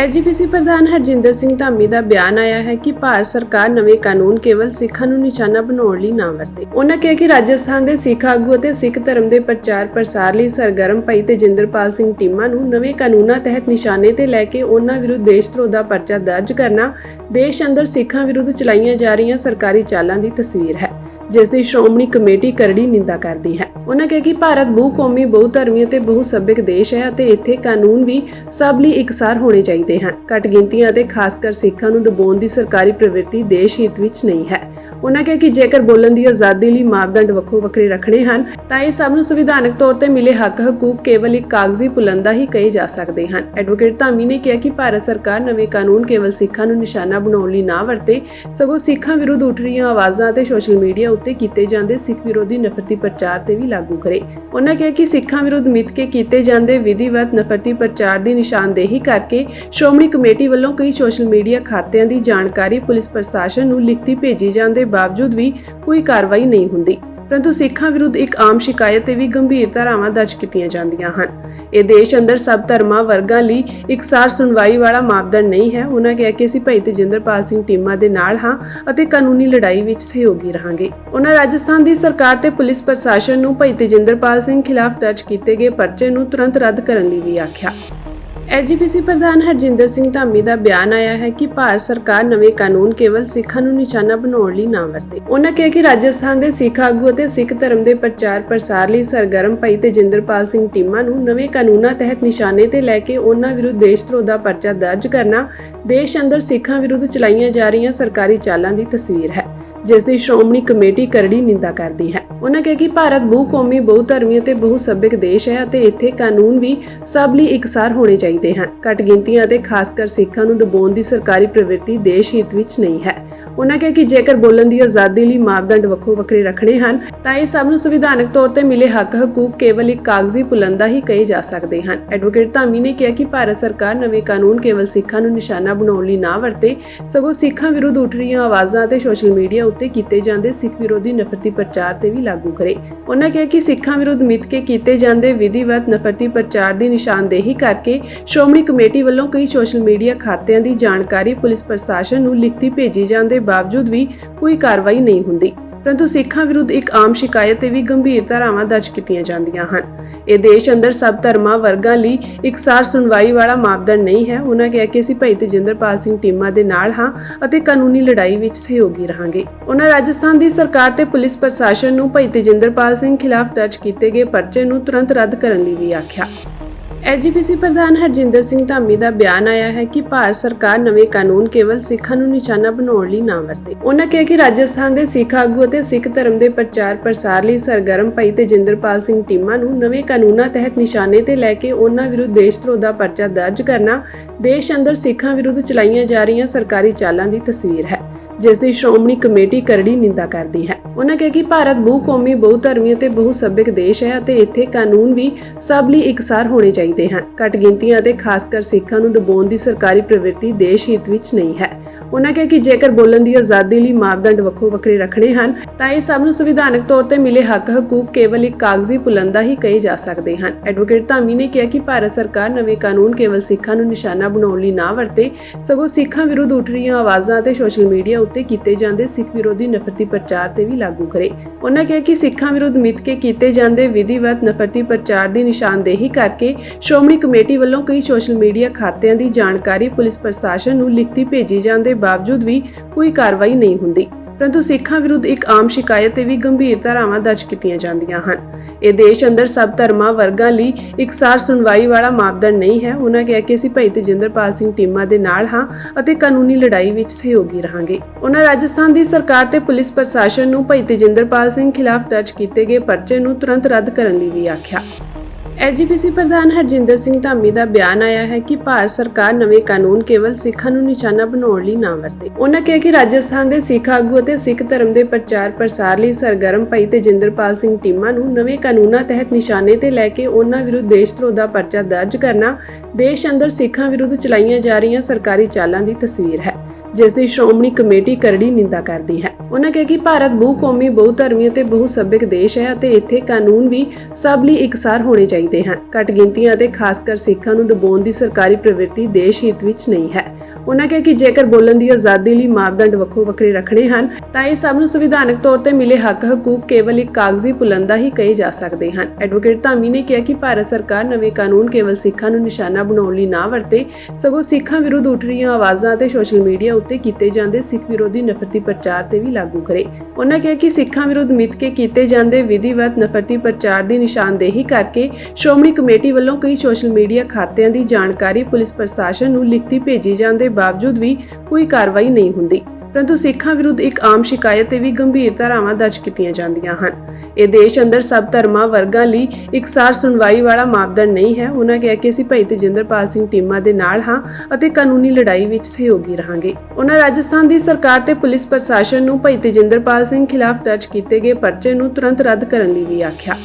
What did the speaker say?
AGPC ਪ੍ਰਧਾਨ ਹਰਜਿੰਦਰ ਸਿੰਘ ਧਾਮੀ ਦਾ ਬਿਆਨ ਆਇਆ ਹੈ ਕਿ ਭਾਰਤ ਸਰਕਾਰ ਨਵੇਂ ਕਾਨੂੰਨ ਕੇਵਲ ਸਿੱਖਾਂ ਨੂੰ ਨਿਸ਼ਾਨਾ ਬਣਾਉਣ ਲਈ ਨਾ ਵਰਤੇ। ਉਹਨਾਂ ਕਿਹਾ ਕਿ ਰਾਜਸਥਾਨ ਦੇ ਸਿੱਖ ਆਗੂ ਅਤੇ ਸਿੱਖ ਧਰਮ ਦੇ ਪ੍ਰਚਾਰ ਪ੍ਰਸਾਰ ਲਈ ਸਰਗਰਮ ਪਈ ਤੇਜਿੰਦਰਪਾਲ ਸਿੰਘ ਟੀਮਾ ਨੂੰ ਨਵੇਂ ਕਾਨੂੰਨਾਂ ਤਹਿਤ ਨਿਸ਼ਾਨੇ ਤੇ ਲੈ ਕੇ ਉਹਨਾਂ ਵਿਰੁੱਧ ਦੇਸ਼ ਧਰੋਹ ਦਾ ਪਰਚਾ ਦਰਜ ਕਰਨਾ, ਦੇਸ਼ ਅੰਦਰ ਸਿੱਖਾਂ ਵਿਰੁੱਧ ਚਲਾਈਆਂ ਜਾ ਰਹੀਆਂ ਸਰਕਾਰੀ ਚਾਲਾਂ ਦੀ ਤਸਵੀਰ ਹੈ, ਜਿਸ ਦੀ ਸ਼੍ਰੋਮਣੀ ਕਮੇਟੀ ਕਰੜੀ ਨਿੰਦਾ ਕਰਦੀ ਹੈ। ਉਹਨਾਂ ਕਿਹਾ ਕਿ ਭਾਰਤ ਬਹੁ ਕੌਮੀ ਬਹੁ ਧਰਮੀ ਅਤੇ ਬਹੁ ਸੱਭਿਅਕ ਦੇਸ਼ ਹੈ ਅਤੇ ਇੱਥੇ ਕਾਨੂੰਨ ਵੀ ਸਭ ਲਈ ਇਕਸਾਰ ਹੋਣੇ ਚਾਹੀਦੇ ਹਨ। ਘੱਟ ਗਿਣਤੀਆਂ ਅਤੇ ਖਾਸ ਕਰ ਸਿੱਖਾਂ ਨੂੰ ਦਬਾਉਣ ਦੀ ਸਰਕਾਰੀ ਪ੍ਰਵਿਰਤੀ ਦੇਸ਼ ਹਿੱਤ ਵਿੱਚ ਨਹੀਂ ਹੈ। ਉਹਨਾਂ ਕਿਹਾ ਕਿ ਜੇਕਰ ਬੋਲਣ ਦੀ ਆਜ਼ਾਦੀ ਲਈ ਮਾਪਦੰਡ ਵੱਖੋ ਵੱਖਰੇ ਰੱਖਣੇ ਹਨ, ਤਾਂ ਇਹ ਸਭ ਨੂੰ ਸੰਵਿਧਾਨਕ ਤੌਰ ਤੇ ਮਿਲੇ ਹੱਕ ਹਕੂਕ ਕੇਵਲ ਇੱਕ ਕਾਗਜ਼ੀ ਪੁਲੰਦਾ ਹੀ ਕਹੇ ਜਾ ਸਕਦੇ ਹਨ। ਐਡਵੋਕੇਟ ਧਾਮੀ ਨੇ ਕਿਹਾ ਕਿ ਭਾਰਤ ਸਰਕਾਰ ਨਵੇਂ ਕਾਨੂੰਨ ਕੇਵਲ ਸਿੱਖਾਂ ਨੂੰ ਨਿਸ਼ਾਨਾ ਬਣਾਉਣ ਲਈ ਨਾ ਵਰਤੇ, ਸਗੋਂ ਸਿੱਖਾਂ ਵਿਰੁੱਧ ਉੱਠ ਰਹੀਆਂ ਆਵਾਜ਼ਾਂ ਅਤੇ ਸੋਸ਼ਲ ਮੀਡੀਆ ਉੱਤੇ ਕੀਤੇ ਜਾਂਦੇ ਸਿੱਖ ਵਿਰੋਧੀ ਨਫ਼ਰਤੀ ਪ੍ਰਚਾਰ ਤੇ ਵੀ ਲਾਗੂ ਕਰੇ। ਉਹਨਾਂ ਕਿਹਾ ਕਿ ਸਿੱਖਾਂ ਵਿਰੁੱਧ ਮਿੱਥ ਕੇ ਕੀਤੇ ਜਾਂਦੇ ਵਿਧੀਵਤ ਨਫ਼ਰਤੀ ਪ੍ਰਚਾਰ ਦੀ ਨਿਸ਼ਾਨਦੇਹੀ ਕਰਕੇ ਸ਼੍ਰੋਮਣੀ ਕਮੇਟੀ ਵੱਲੋਂ ਕਈ ਸੋਸ਼ਲ ਮੀਡੀਆ ਖਾਤਿਆਂ ਦੀ ਜਾਣਕਾਰੀ ਪੁਲਿਸ ਪ੍ਰਸ਼ਾਸਨ ਨੂੰ ਲਿਖਤੀ ਭੇਜੀ ਜਾਣ ਦੇ ਬਾਵਜੂਦ ਵੀ ਕੋਈ ਕਾਰਵਾਈ ਨਹੀਂ ਹੁੰਦੀ। ਪਰੰਤੂ ਸਿੱਖਾਂ ਵਿਰੁੱਧ ਇੱਕ ਆਮ ਸ਼ਿਕਾਇਤ ਤੇ ਵੀ ਗੰਭੀਰ ਧਾਰਾਵਾਂ ਦਰਜ ਕੀਤੀਆਂ ਜਾਂਦੀਆਂ ਹਨ। ਇਹ ਦੇਸ਼ ਅੰਦਰ ਸਭ ਧਰਮਾਂ ਵਰਗਾਂ ਲਈ ਇਕਸਾਰ ਸੁਣਵਾਈ ਵਾਲਾ ਮਾਪਦੰਡ ਨਹੀਂ ਹੈ। ਉਹਨਾਂ ਕਿਹਾ ਕਿ ਅਸੀਂ ਭਾਈ ਤੇਜਿੰਦਰਪਾਲ ਸਿੰਘ ਟੀਮਾ ਦੇ ਨਾਲ ਹਾਂ ਅਤੇ ਕਾਨੂੰਨੀ ਲੜਾਈ ਵਿੱਚ ਸਹਿਯੋਗੀ ਰਹਾਂਗੇ। ਉਹਨਾਂ ਰਾਜਸਥਾਨ ਦੀ ਸਰਕਾਰ ਤੇ ਪੁਲਿਸ ਪ੍ਰਸ਼ਾਸਨ ਨੂੰ ਭਾਈ ਤੇਜਿੰਦਰਪਾਲ ਸਿੰਘ ਖਿਲਾਫ ਦਰਜ ਕੀਤੇ ਗਏ ਪਰਚੇ ਨੂੰ ਤੁਰੰਤ ਰੱਦ ਕਰਨ ਲਈ ਵੀ ਆਖਿਆ। ਐਜੀਪੀਸੀ ਪ੍ਰਧਾਨ ਹਰਜਿੰਦਰ ਸਿੰਘ ਧਾਮੀ ਦਾ ਬਿਆਨ ਆਇਆ ਹੈ ਕਿ ਭਾਰਤ ਸਰਕਾਰ ਨਵੇਂ ਕਾਨੂੰਨ ਕੇਵਲ ਸਿੱਖਾਂ ਨੂੰ ਨਿਸ਼ਾਨਾ ਬਣਾਉਣ ਲਈ ਨਾ ਵਰਤੇ। ਉਹਨਾਂ ਕਿਹਾ ਕਿ ਰਾਜਸਥਾਨ ਦੇ ਸਿੱਖ ਆਗੂ ਅਤੇ ਸਿੱਖ ਧਰਮ ਦੇ ਪ੍ਰਚਾਰ ਪ੍ਰਸਾਰ ਲਈ ਸਰਗਰਮ ਪਈ ਤੇਜਿੰਦਰਪਾਲ ਸਿੰਘ ਟੀਮਾ ਨੂੰ ਨਵੇਂ ਕਾਨੂੰਨਾਂ ਤਹਿਤ ਨਿਸ਼ਾਨੇ ਤੇ ਲੈ ਕੇ ਉਹਨਾਂ ਵਿਰੁੱਧ ਦੇਸ਼ ਧਰੋਹ ਦਾ ਪਰਚਾ ਦਰਜ ਕਰਨਾ, ਦੇਸ਼ ਅੰਦਰ ਸਿੱਖਾਂ ਵਿਰੁੱਧ ਚਲਾਈਆਂ ਜਾ ਰਹੀਆਂ ਸਰਕਾਰੀ ਚਾਲਾਂ ਦੀ ਤਸਵੀਰ ਹੈ, ਜਿਸ ਦੀ ਸ਼੍ਰੋਮਣੀ ਕਮੇਟੀ ਕਰੜੀ ਨਿੰਦਾ ਕਰਦੀ ਹੈ। ਉਹਨਾਂ ਕਿਹਾ ਕਿ ਭਾਰਤ ਬਹੁ ਕੌਮੀ, ਬਹੁ ਧਰਮੀ ਅਤੇ ਬਹੁ ਸੱਭਿਅਕ ਦੇਸ਼ ਹੈ ਅਤੇ ਇੱਥੇ ਕਾਨੂੰਨ ਵੀ ਸਭ ਲਈ ਇਕਸਾਰ ਹੋਣੇ ਚਾਹੀਦੇ ਹਨ। ਘੱਟ ਗਿਣਤੀਆਂ ਅਤੇ ਖਾਸ ਕਰ ਸਿੱਖਾਂ ਨੂੰ ਦਬਾਉਣ ਦੀ ਸਰਕਾਰੀ ਪ੍ਰਵਿਰਤੀ ਦੇਸ਼ ਹਿੱਤ ਵਿੱਚ ਨਹੀਂ ਹੈ। ਉਹਨਾਂ ਕਿਹਾ ਕਿ ਜੇਕਰ ਬੋਲਣ ਦੀ ਆਜ਼ਾਦੀ ਲਈ ਮਾਪਦੰਡ ਵੱਖੋ ਵੱਖਰੇ ਰੱਖਣੇ ਹਨ, ਤਾਂ ਇਹ ਸਭ ਨੂੰ ਸੰਵਿਧਾਨਕ ਤੌਰ ਤੇ ਮਿਲੇ ਹੱਕ ਹਕੂਕ ਕੇਵਲ ਇੱਕ ਕਾਗਜ਼ੀ ਪੁਲੰਦਾ ਹੀ ਕਹੇ ਜਾ ਸਕਦੇ ਹਨ। ਐਡਵੋਕੇਟ ਧਾਮੀ ਨੇ ਕਿਹਾ ਕਿ ਭਾਰਤ ਸਰਕਾਰ ਨਵੇਂ ਕਾਨੂੰਨ ਕੇਵਲ ਸਿੱਖਾਂ ਨੂੰ ਨਿਸ਼ਾਨਾ ਬਣਾਉਣ ਲਈ ਨਾ ਵਰਤੇ, ਸਗੋਂ ਸਿੱਖਾਂ ਵਿਰੁੱਧ ਉੱਠ ਰਹੀਆਂ ਆਵਾਜ਼ਾਂ ਅਤੇ ਸੋਸ਼ਲ ਮੀਡੀਆ ਉੱਤੇ ਕੀਤੇ ਜਾਂਦੇ ਸਿੱਖ ਵਿਰੋਧੀ ਨਫ਼ਰਤੀ ਪ੍ਰਚਾਰ ਤੇ ਵੀ ਲਾਗੂ ਕਰੇ। ਉਹਨਾਂ ਕਿਹਾ ਕਿ ਸਿੱਖਾਂ ਵਿਰੁੱਧ ਮਿੱਥ ਕੇ ਕੀਤੇ ਜਾਂਦੇ ਵਿਧੀਵਤ ਨਫ਼ਰਤੀ ਪ੍ਰਚਾਰ ਦੀ ਨਿਸ਼ਾਨਦੇਹੀ ਕਰਕੇ ਸ਼੍ਰੋਮਣੀ ਕਮੇਟੀ ਵੱਲੋਂ ਕਈ ਸੋਸ਼ਲ ਮੀਡੀਆ ਖਾਤਿਆਂ ਦੀ ਜਾਣਕਾਰੀ ਪੁਲਿਸ ਪ੍ਰਸ਼ਾਸਨ ਨੂੰ ਲਿਖਤੀ ਭੇਜੀ ਜਾਣ ਦੇ ਬਾਵਜੂਦ ਵੀ ਕੋਈ ਕਾਰਵਾਈ ਨਹੀਂ ਹੁੰਦੀ। ਪਰੰਤੂ ਸਿੱਖਾਂ ਵਿਰੁੱਧ ਇੱਕ ਆਮ ਸ਼ਿਕਾਇਤ ਤੇ ਵੀ ਗੰਭੀਰ ਧਾਰਾਵਾਂ ਦਰਜ ਕੀਤੀਆਂ ਜਾਂਦੀਆਂ ਹਨ। ਇਹ ਦੇਸ਼ ਅੰਦਰ ਸਭ ਧਰਮਾਂ ਵਰਗਾਂ ਲਈ ਇਕਸਾਰ ਸੁਣਵਾਈ ਵਾਲਾ ਮਾਪਦੰਡ ਨਹੀਂ ਹੈ। ਉਹਨਾਂ ਕਿਹਾ ਕਿ ਅਸੀਂ ਭਾਈ ਤੇਜਿੰਦਰਪਾਲ ਸਿੰਘ ਟੀਮਾ ਦੇ ਨਾਲ ਹਾਂ ਅਤੇ ਕਾਨੂੰਨੀ ਲੜਾਈ ਵਿੱਚ ਸਹਿਯੋਗੀ ਰਹਾਂਗੇ। ਉਹਨਾਂ ਰਾਜਸਥਾਨ ਦੀ ਸਰਕਾਰ ਤੇ ਪੁਲਿਸ ਪ੍ਰਸ਼ਾਸਨ ਨੂੰ ਭਾਈ ਤੇਜਿੰਦਰਪਾਲ ਸਿੰਘ ਖਿਲਾਫ ਦਰਜ ਕੀਤੇ ਗਏ ਪਰਚੇ ਨੂੰ ਤੁਰੰਤ ਰੱਦ ਕਰਨ ਲਈ ਵੀ ਆਖਿਆ। ਐਜੀਪੀਸੀ ਪ੍ਰਧਾਨ ਹਰਜਿੰਦਰ ਸਿੰਘ ਧਾਮੀ ਦਾ ਬਿਆਨ ਆਇਆ ਹੈ ਕਿ ਭਾਰਤ ਸਰਕਾਰ ਨਵੇਂ ਕਾਨੂੰਨ ਕੇਵਲ ਸਿੱਖਾਂ ਨੂੰ ਨਿਸ਼ਾਨਾ ਬਣਾਉਣ ਲਈ ਨਾ ਵਰਤੇ। ਉਹਨਾਂ ਕਿਹਾ ਕਿ ਰਾਜਸਥਾਨ ਦੇ ਸਿੱਖ ਆਗੂ ਅਤੇ ਸਿੱਖ ਧਰਮ ਦੇ ਪ੍ਰਚਾਰ ਪ੍ਰਸਾਰ ਲਈ ਸਰਗਰਮ ਪਈ ਤੇ ਜਿੰਦਰਪਾਲ ਸਿੰਘ ਟੀਮਾ ਨੂੰ ਨਵੇਂ ਕਾਨੂੰਨਾਂ ਤਹਿਤ ਨਿਸ਼ਾਨੇ ਤੇ ਲੈ ਕੇ ਉਹਨਾਂ ਵਿਰੁੱਧ ਦੇਸ਼ ਧਰੋਹ ਦਾ ਪਰਚਾ ਦਰਜ ਕਰਨਾ, ਦੇਸ਼ ਅੰਦਰ ਸਿੱਖਾਂ ਵਿਰੁੱਧ ਚਲਾਈਆਂ ਜਾ ਰਹੀਆਂ ਸਰਕਾਰੀ ਚਾਲਾਂ ਦੀ ਤਸਵੀਰ ਹੈ, ਜਿਸ ਦੀ ਸ਼੍ਰੋਮਣੀ ਕਮੇਟੀ ਕਰੜੀ ਨਿੰਦਾ ਕਰਦੀ ਹੈ। ਉਹਨਾਂ ਕਿਹਾ ਕਿ ਭਾਰਤ ਬਹੁ ਕੌਮੀ, ਬਹੁ ਧਰਮੀ ਅਤੇ ਬਹੁ ਸੱਭਿਅਕ ਦੇਸ਼ ਹੈ ਅਤੇ ਇੱਥੇ ਕਾਨੂੰਨ ਵੀ ਸਭ ਲਈ ਇਕਸਾਰ ਹੋਣੇ ਚਾਹੀਦੇ ਹਨ। ਘੱਟ ਗਿਣਤੀਆਂ ਅਤੇ ਖਾਸ ਕਰ ਸਿੱਖਾਂ ਨੂੰ ਦਬਾਉਣ ਦੀ ਸਰਕਾਰੀ ਪ੍ਰਵਿਰਤੀ ਦੇਸ਼ ਹਿੱਤ ਵਿੱਚ ਨਹੀਂ ਹੈ। ਉਹਨਾਂ ਕਿਹਾ ਕਿ ਜੇਕਰ ਬੋਲਣ ਦੀ ਆਜ਼ਾਦੀ ਲਈ ਮਾਪਦੰਡ ਵੱਖੋ ਵੱਖਰੇ ਰੱਖਣੇ ਹਨ, ਤਾਂ ਇਹ ਸਭ ਨੂੰ ਸੰਵਿਧਾਨਕ ਤੌਰ ਤੇ ਮਿਲੇ ਹੱਕ ਹਕੂਕ ਕੇਵਲ ਇੱਕ ਕਾਗਜ਼ੀ ਪੁਲੰਦਾ ਹੀ ਕਹੇ ਜਾ ਸਕਦੇ ਹਨ। ਐਡਵੋਕੇਟ ਧਾਮੀ ਨੇ ਕਿਹਾ ਕਿ ਭਾਰਤ ਸਰਕਾਰ ਨਵੇਂ ਕਾਨੂੰਨ ਕੇਵਲ ਸਿੱਖਾਂ ਨੂੰ ਨਿਸ਼ਾਨਾ ਬਣਾਉਣ ਲਈ ਨਾ ਵਰਤੇ, ਸਗੋਂ ਸਿੱਖਾਂ ਵਿਰੁੱਧ ਉੱਠ ਰਹੀਆਂ ਆਵਾਜ਼ਾਂ ਅਤੇ ਸੋਸ਼ਲ ਮੀਡੀਆ ਉੱਤੇ ਕੀਤੇ ਜਾਂਦੇ ਸਿੱਖ ਵਿਰੋਧੀ ਨਫ਼ਰਤੀ ਪ੍ਰਚਾਰ ਤੇ ਵੀ ਲਾਗੂ ਕਰੇ। ਉਹਨਾਂ ਕਿਹਾ ਕਿ ਸਿੱਖਾਂ ਵਿਰੁੱਧ ਮਿੱਥ ਕੇ ਕੀਤੇ ਜਾਂਦੇ ਵਿਧੀਵਤ ਨਫ਼ਰਤੀ ਪ੍ਰਚਾਰ ਦੀ ਨਿਸ਼ਾਨਦੇਹੀ ਕਰਕੇ ਸ਼੍ਰੋਮਣੀ ਕਮੇਟੀ ਵੱਲੋਂ ਕਈ ਸੋਸ਼ਲ ਮੀਡੀਆ ਖਾਤਿਆਂ ਦੀ ਜਾਣਕਾਰੀ ਪੁਲਿਸ ਪ੍ਰਸ਼ਾਸਨ ਨੂੰ ਲਿਖਤੀ ਭੇਜੀ ਜਾਣ ਦੇ ਬਾਵਜੂਦ ਵੀ ਕੋਈ ਕਾਰਵਾਈ ਨਹੀਂ ਹੁੰਦੀ। ਪਰੰਤੂ ਸਿੱਖਾਂ ਵਿਰੁੱਧ ਇੱਕ ਆਮ ਸ਼ਿਕਾਇਤ ਤੇ ਵੀ ਗੰਭੀਰ ਧਾਰਾਵਾਂ ਦਰਜ ਕੀਤੀਆਂ ਜਾਂਦੀਆਂ ਹਨ। ਇਹ ਦੇਸ਼ ਅੰਦਰ ਸਭ ਧਰਮਾਂ ਵਰਗਾਂ ਲਈ ਇਕਸਾਰ ਸੁਣਵਾਈ ਵਾਲਾ ਮਾਪਦੰਡ ਨਹੀਂ ਹੈ। ਉਹਨਾਂ ਕਿਹਾ ਕਿ ਅਸੀਂ ਭਾਈ ਤੇਜਿੰਦਰਪਾਲ ਸਿੰਘ ਟੀਮਾ ਦੇ ਨਾਲ ਹਾਂ ਅਤੇ ਕਾਨੂੰਨੀ ਲੜਾਈ ਵਿੱਚ ਸਹਿਯੋਗੀ ਰਹਾਂਗੇ। ਉਹਨਾਂ ਰਾਜਸਥਾਨ ਦੀ ਸਰਕਾਰ ਤੇ ਪੁਲਿਸ ਪ੍ਰਸ਼ਾਸਨ ਨੂੰ ਭਾਈ ਤੇਜਿੰਦਰਪਾਲ ਸਿੰਘ ਖਿਲਾਫ ਦਰਜ ਕੀਤੇ ਗਏ ਪਰਚੇ ਨੂੰ ਤੁਰੰਤ ਰੱਦ ਕਰਨ ਲਈ ਵੀ ਆਖਿਆ। ਐਜੀਪੀਸੀ ਪ੍ਰਧਾਨ ਹਰਜਿੰਦਰ ਸਿੰਘ ਧਾਮੀ ਦਾ ਬਿਆਨ ਆਇਆ ਹੈ ਕਿ ਭਾਰਤ ਸਰਕਾਰ ਨਵੇਂ ਕਾਨੂੰਨ ਕੇਵਲ ਸਿੱਖਾਂ ਨੂੰ ਨਿਸ਼ਾਨਾ ਬਣਾਉਣ ਲਈ ਨਾ ਵਰਤੇ। ਉਹਨਾਂ ਕਿਹਾ ਕਿ ਰਾਜਸਥਾਨ ਦੇ ਸਿੱਖ ਆਗੂ ਅਤੇ ਸਿੱਖ ਧਰਮ ਦੇ ਪ੍ਰਚਾਰ ਪ੍ਰਸਾਰ ਲਈ ਸਰਗਰਮ ਪਈ ਤੇਜਿੰਦਰਪਾਲ ਸਿੰਘ ਟੀਮਾ ਨੂੰ ਨਵੇਂ ਕਾਨੂੰਨਾਂ ਤਹਿਤ ਨਿਸ਼ਾਨੇ ਤੇ ਲੈ ਕੇ ਉਹਨਾਂ ਵਿਰੁੱਧ ਦੇਸ਼ ਧਰੋਹ ਦਾ ਪਰਚਾ ਦਰਜ ਕਰਨਾ, ਦੇਸ਼ ਅੰਦਰ ਸਿੱਖਾਂ ਵਿਰੁੱਧ ਚਲਾਈਆਂ ਜਾ ਰਹੀਆਂ ਸਰਕਾਰੀ ਚਾਲਾਂ ਦੀ ਤਸਵੀਰ ਹੈ, ਜਿਸ ਦੀ ਸ਼੍ਰੋਮਣੀ ਕਮੇਟੀ ਕਰੜੀ ਨਿੰਦਾ ਕਰਦੀ ਹੈ। ਉਹਨਾਂ ਕਿਹਾ ਕਿ ਭਾਰਤ ਬਹੁ ਕੌਮੀ, ਬਹੁ ਧਰਮੀ ਅਤੇ ਬਹੁ ਸੱਭਿਅਕ ਦੇਸ਼ ਹੈ ਅਤੇ ਇੱਥੇ ਕਾਨੂੰਨ ਵੀ ਸਭ ਲਈ ਇਕਸਾਰ ਹੋਣੇ ਚਾਹੀਦੇ ਹਨ। ਘੱਟ ਗਿਣਤੀਆਂ ਅਤੇ ਖਾਸ ਕਰ ਸਿੱਖਾਂ ਨੂੰ ਦਬਾਉਣ ਦੀ ਸਰਕਾਰੀ ਪ੍ਰਵਿਰਤੀ ਦੇਸ਼ ਹਿੱਤ ਵਿੱਚ ਨਹੀਂ ਹੈ। ਉਹਨਾਂ ਕਿਹਾ ਕਿ ਜੇਕਰ ਬੋਲਣ ਦੀ ਆਜ਼ਾਦੀ ਲਈ ਮਾਪਦੰਡ ਵੱਖੋ ਵੱਖਰੇ ਰੱਖਣੇ ਹਨ, ਤਾਂ ਇਹ ਸਭ ਨੂੰ ਸੰਵਿਧਾਨਕ ਤੌਰ ਤੇ ਮਿਲੇ ਹੱਕ ਹਕੂਕ ਕੇਵਲ ਇੱਕ ਕਾਗਜ਼ੀ ਪੁਲੰਦਾ ਹੀ ਕਹੇ ਜਾ ਸਕਦੇ ਹਨ। ਐਡਵੋਕੇਟ ਧਾਮੀ ਨੇ ਕਿਹਾ ਕਿ ਭਾਰਤ ਸਰਕਾਰ ਨਵੇਂ ਕਾਨੂੰਨ ਕੇਵਲ ਸਿੱਖਾਂ ਨੂੰ ਨਿਸ਼ਾਨਾ ਬਣਾਉਣ ਲਈ ਨਾ ਵਰਤੇ, ਸਗੋਂ ਸਿੱਖਾਂ ਵਿਰੁੱਧ ਉੱਠ ਰਹੀਆਂ ਆਵਾਜ਼ਾਂ ਅਤੇ ਸੋਸ਼ਲ ਮੀਡੀਆ ਉੱਤੇ ਕੀਤੇ ਜਾਂਦੇ ਸਿੱਖ ਵਿਰੋਧੀ ਨਫ਼ਰਤੀ ਪ੍ਰਚਾਰ ਤੇ ਵੀ ਲਾਗੂ ਕਰੇ। ਉਹਨਾਂ ਕਿਹਾ ਕਿ ਸਿੱਖਾਂ ਵਿਰੁੱਧ ਮਿੱਥ ਕੇ ਕੀਤੇ ਜਾਂਦੇ ਵਿਧੀਵਤ ਨਫ਼ਰਤੀ ਪ੍ਰਚਾਰ ਦੀ ਨਿਸ਼ਾਨਦੇਹੀ ਕਰਕੇ ਸ਼੍ਰੋਮਣੀ ਕਮੇਟੀ ਵੱਲੋਂ ਕਈ ਸੋਸ਼ਲ ਮੀਡੀਆ ਖਾਤਿਆਂ ਦੀ ਜਾਣਕਾਰੀ ਪੁਲਿਸ ਪ੍ਰਸ਼ਾਸਨ ਨੂੰ ਲਿਖਤੀ ਭੇਜੀ ਜਾਣ ਦੇ ਬਾਵਜੂਦ ਵੀ ਕੋਈ ਕਾਰਵਾਈ ਨਹੀਂ ਹੁੰਦੀ। ਪਰੰਤੂ ਸਿੱਖਾਂ ਵਿਰੁੱਧ ਇੱਕ ਆਮ ਸ਼ਿਕਾਇਤ ਤੇ ਵੀ ਗੰਭੀਰ ਧਾਰਾਵਾਂ ਦਰਜ ਕੀਤੀਆਂ ਜਾਂਦੀਆਂ ਹਨ। ਇਹ ਦੇਸ਼ ਅੰਦਰ ਸਭ ਧਰਮਾਂ ਵਰਗਾਂ ਲਈ ਇਕਸਾਰ ਸੁਣਵਾਈ ਵਾਲਾ ਮਾਪਦੰਡ ਨਹੀਂ ਹੈ। ਉਹਨਾਂ ਕਿਹਾ ਕਿ ਅਸੀਂ ਭਾਈ ਤੇਜਿੰਦਰਪਾਲ ਸਿੰਘ ਟੀਮਾ ਦੇ ਨਾਲ ਹਾਂ ਅਤੇ ਕਾਨੂੰਨੀ ਲੜਾਈ ਵਿੱਚ ਸਹਿਯੋਗੀ ਰਹਾਂਗੇ। ਉਹਨਾਂ ਰਾਜਸਥਾਨ ਦੀ ਸਰਕਾਰ ਤੇ ਪੁਲਿਸ ਪ੍ਰਸ਼ਾਸਨ ਨੂੰ ਭਾਈ ਤੇਜਿੰਦਰਪਾਲ ਸਿੰਘ ਖਿਲਾਫ ਦਰਜ ਕੀਤੇ ਗਏ ਪਰਚੇ ਨੂੰ ਤੁਰੰਤ ਰੱਦ ਕਰਨ ਲਈ ਵੀ ਆਖਿਆ।